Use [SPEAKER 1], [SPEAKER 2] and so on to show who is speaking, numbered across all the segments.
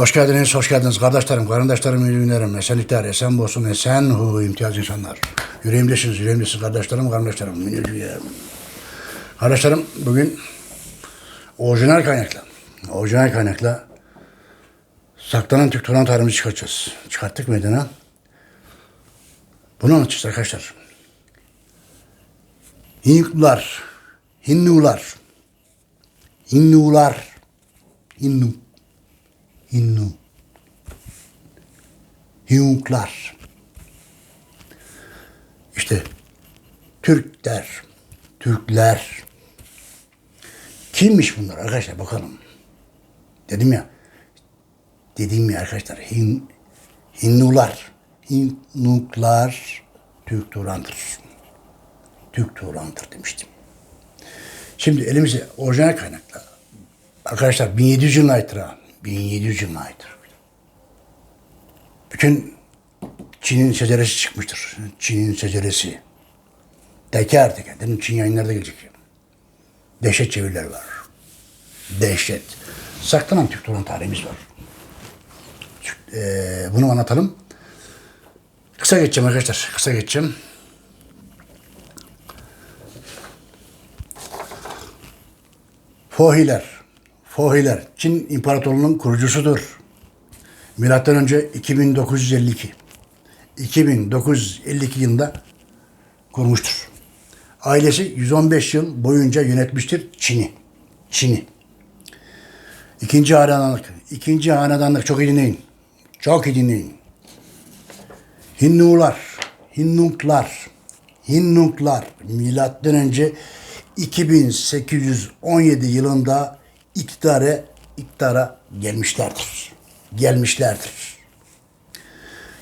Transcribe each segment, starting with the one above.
[SPEAKER 1] Hoş geldiniz, hoş geldiniz kardeşlerim, kardeşlerim, ünlülerim, esenlikler, esen olsun, esen hu imtiyaz insanlar. Yüreğimdesiniz, yüreğimdesiniz kardeşlerim, kardeşlerim, minücüyem. Kardeşlerim, bugün orijinal kaynakla, orijinal kaynakla saklanan Türk Turan tarihimizi çıkartacağız. Çıkarttık meydana. Bunu anlatacağız arkadaşlar. Hindular, Hindular, Hindular, Hindu, Hindu, Hintler. İşte Türkler, Türkler. Kimmiş bunlar arkadaşlar bakalım. Dedim ya, dedim ya arkadaşlar Hin, Hindular, Hintler Türk Turan'dır. Türk Turan'dır demiştim. Şimdi elimizde orijinal kaynakla arkadaşlar 1700 yılına ha. 1700 yılına aittir. Bütün Çin'in seceresi çıkmıştır. Çin'in seceresi. Teker teker. Dedim Çin yayınlarda gelecek. Dehşet çeviriler var. Dehşet. Saklanan Türk Turan tarihimiz var. Ee, bunu anlatalım. Kısa geçeceğim arkadaşlar. Kısa geçeceğim. Fohiler. Fohiler. Çin İmparatorluğu'nun kurucusudur. Milattan önce 2952. 2952 yılında kurmuştur. Ailesi 115 yıl boyunca yönetmiştir Çin'i. Çin'i. İkinci hanedanlık. İkinci hanedanlık çok iyi dinleyin. Çok iyi dinleyin. Hindular, Hinnuklar, Hinnuklar milattan önce 2817 yılında iktidara, iktidara gelmişlerdir. Gelmişlerdir.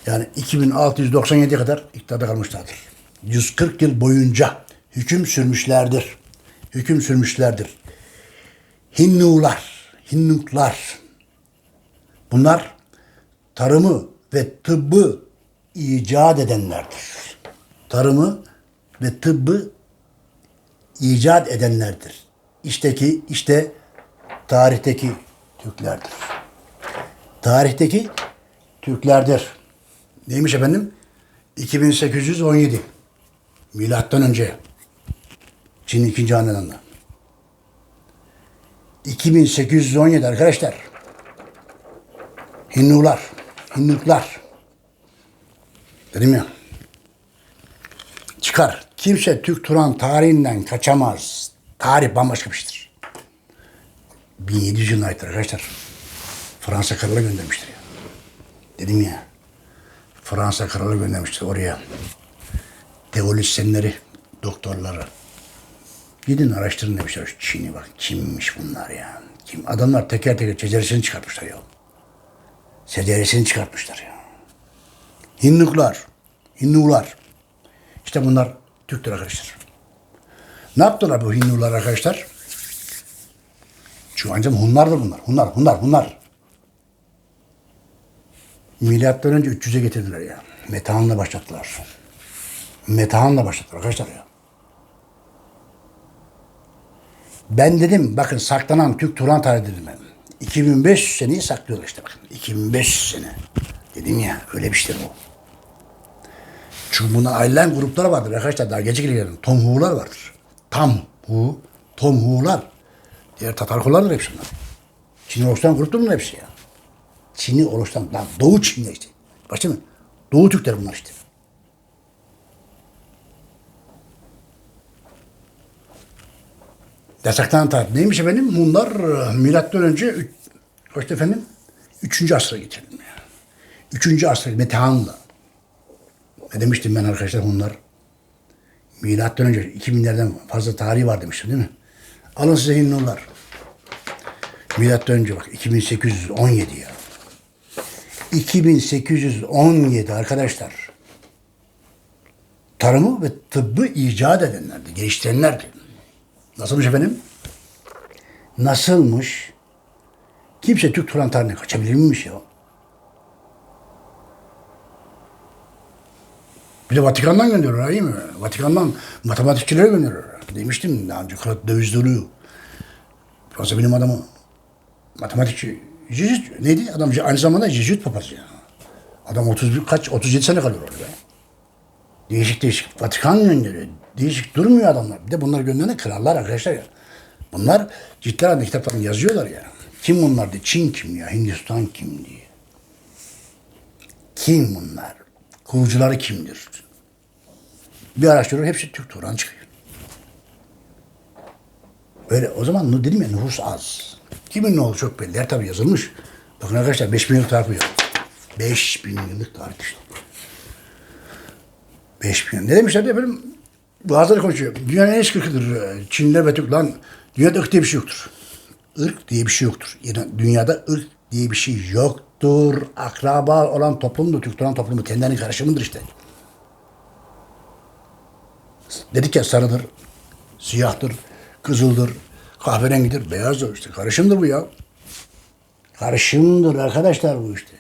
[SPEAKER 1] Yani 2697'ye kadar iktidarda kalmışlardır. 140 yıl boyunca hüküm sürmüşlerdir. Hüküm sürmüşlerdir. Hinnular, Hinnuklar. Bunlar tarımı ve tıbbı icat edenlerdir. Tarımı ve tıbbı icat edenlerdir. İşteki işte tarihteki Türklerdir. Tarihteki Türklerdir. Neymiş efendim? 2817 milattan önce Çin ikinci hanedanlığı. 2817 arkadaşlar. Hindular, Hinduklar. Dedim ya. Çıkar. Kimse Türk Turan tarihinden kaçamaz. Tarih bambaşka bir şeydir. 1700 yılına aittir arkadaşlar. Fransa kralı göndermiştir ya. Dedim ya. Fransa kralı göndermiştir oraya. Teolisyenleri, doktorları. Gidin araştırın demişler. Şu Çin'i bak. Kimmiş bunlar ya? Kim? Adamlar teker teker çeceresini çıkartmışlar ya. Seceresini çıkartmışlar ya. Hinduklar, Hindular. İşte bunlar Türktür arkadaşlar. Ne yaptılar bu Hindular arkadaşlar? Şu ancak Hunlardır bunlar. Hunlar, Hunlar, Hunlar. Milattan önce 300'e getirdiler ya. Metehanla başlattılar. Metehanla başlattılar arkadaşlar ya. Ben dedim bakın saklanan Türk Turan tarihi dedim ben. 2500 seneyi saklıyorlar işte bakın. 2500 sene. Dedim ya öyle bir şeydir bu. Çünkü buna ayrılan gruplar vardır arkadaşlar. Daha gece geliyorum. Tom Hu'lar vardır. Tam Hu, Tom Hu'lar. Diğer Tatar kollardır hepsi bunlar. Çin'i oluşturan gruptur bunlar hepsi ya. Çin'i oluşturan, lan Doğu Çin'de işte. Başta mı? Doğu Türkler bunlar işte. Yasaklanan tarih neymiş efendim? Bunlar e, milattan önce kaçtı efendim? Üçüncü asra getirildim ya. Üçüncü asra Metehan'la. Ne demiştim ben arkadaşlar bunlar? Milattan önce 2000'lerden fazla tarihi var demiştim değil mi? Alın size Hindular. Milattan önce bak 2817 ya. 2817 arkadaşlar. Tarımı ve tıbbı icat edenlerdi, geliştirenlerdi. Nasılmış efendim? Nasılmış? Kimse Türk Turan tarihine kaçabilir miymiş ya? Bir de Vatikan'dan gönderiyorlar değil mi? Vatikan'dan matematikçilere gönderiyorlar. Demiştim daha önce Claude Dövizdolu. Fransa bilim adamı. Matematikçi Jejut neydi? Adam aynı zamanda Jejut papazı ya. Adam 30 kaç 37 sene kalıyor orada. Değişik değişik Vatikan gönderiyor. Değişik durmuyor adamlar. Bir de bunlar gönderen krallar arkadaşlar ya. Bunlar ciddiler halinde kitaplarını yazıyorlar ya. Kim bunlar diye. Çin kim ya? Hindistan kim diye. Kim bunlar? Kurucuları kimdir? Bir araştırıyor hepsi Türk Turan çıkıyor. Böyle o zaman dedim ya nüfus az. Kimin ne olduğu çok belli. Her tabi yazılmış. Bakın arkadaşlar 5000 yıllık tarih bu ya. 5000 yıllık tarih işte. 5000 yıl. Ne demişler diye efendim bazıları konuşuyor. Dünyanın en eski ırkıdır. Çinliler ve Türk. Dünyada ırk diye bir şey yoktur. Irk diye bir şey yoktur. Yani dünyada ırk diye bir şey yoktur. Akraba olan toplumdur. Türk olan toplumu. Kendilerinin karışımıdır işte. Dedik ya sarıdır, siyahtır, kızıldır, kahverengidir, beyazdır işte. Karışımdır bu ya. Karışımdır arkadaşlar bu işte.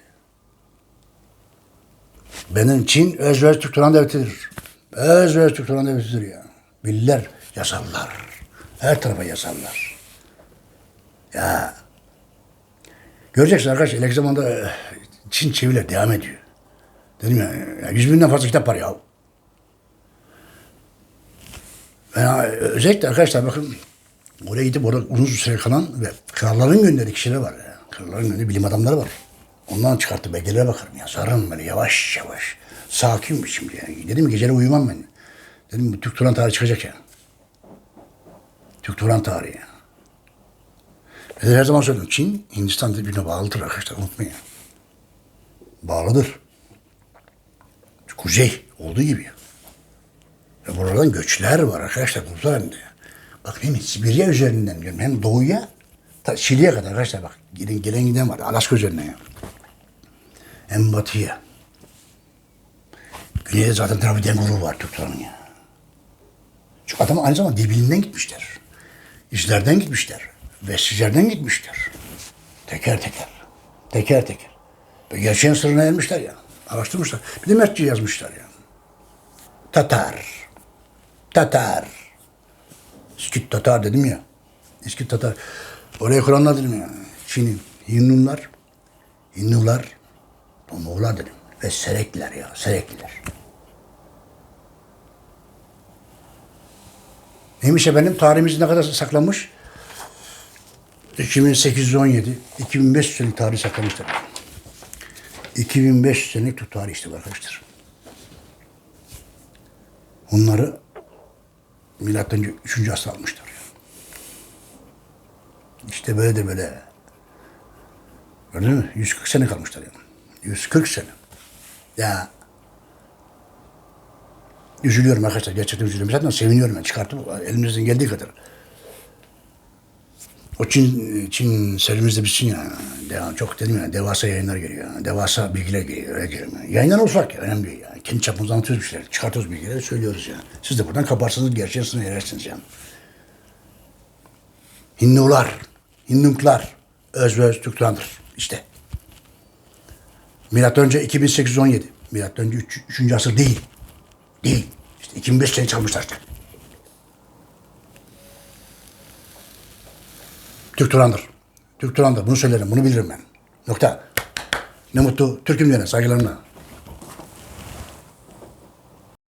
[SPEAKER 1] Benim Çin özver Türk Turan devletidir. Özver Türk Turan devletidir ya. Bilirler, yazarlar. Her tarafa yazarlar. Ya. Göreceksin arkadaşlar. ileriki zamanda eh, Çin çeviriler devam ediyor. Dedim ya, ya yüz binden fazla kitap var ya. Ben özellikle arkadaşlar bakın oraya gidip orada uzun süre kalan ve kralların gönderdiği kişiler var. Ya. Kralların gönderdiği bilim adamları var. Ondan çıkarttı belgelere bakarım ya. Sararım böyle yavaş yavaş. Sakin bir şimdi yani. Dedim geceleri uyumam ben. Dedim bu Türk Turan tarihi çıkacak ya. Türk Turan tarihi. Ben her zaman söylüyorum. Çin, Hindistan birbirine bağlıdır arkadaşlar unutmayın. Bağlıdır. Kuzey olduğu gibi. Buradan göçler var arkadaşlar bu halinde. Bak hem Sibirya üzerinden diyorum hem doğuya ta Şili'ye kadar arkadaşlar bak gelen, gelen giden var Alaska üzerinden ya. Hem batıya. Güneyde zaten Dravidian grubu var Türklerin ya. Çünkü adam aynı zamanda dibilinden gitmişler. İzlerden gitmişler. Vesicilerden gitmişler. Teker teker. Teker teker. Ve gerçeğin sırrına ermişler ya. Araştırmışlar. Bir de Mertçe yazmışlar ya. Tatar. Tatar. İskit Tatar dedim ya. İskit Tatar. Oraya Kur'anlar dedim ya. Çin'in Hinnular, Hinnular, Moğollar dedim. Ve Serekliler ya, Serekliler. Neymiş efendim? Tarihimiz ne kadar saklanmış? 2817, 2500 senelik tarih saklamışlar. 2500 senelik Türk tarihi işte arkadaşlar. Onları milattan önce 3. asır almışlar. İşte böyle de böyle. Gördün mü? 140 sene kalmışlar yani. 140 sene. Ya üzülüyorum arkadaşlar. Gerçekten üzülüyorum. Zaten seviniyorum ben. Çıkarttım elimizden geldiği kadar. O Çin, Çin serimiz de bitsin ya. Devam, çok dedim ya devasa yayınlar geliyor. Devasa bilgiler geliyor. Geliyor. Yayınlar olsak ya önemli değil. Yani. Kendi çapımızda anlatıyoruz bir şeyler. Çıkartıyoruz bilgileri söylüyoruz yani. Siz de buradan kaparsınız sınırına erersiniz yani. Hindular, Hinduklar, öz ve öz Türklerdir. İşte. Milattan önce 2817. Milattan önce 3. 3. asır değil. Değil. İşte 2005 sene çalmışlar. Türk Turan'dır. Türk Turan'dır. Bunu söylerim. Bunu bilirim ben. Nokta. Ne mutlu Türk'üm diyene saygılarımla.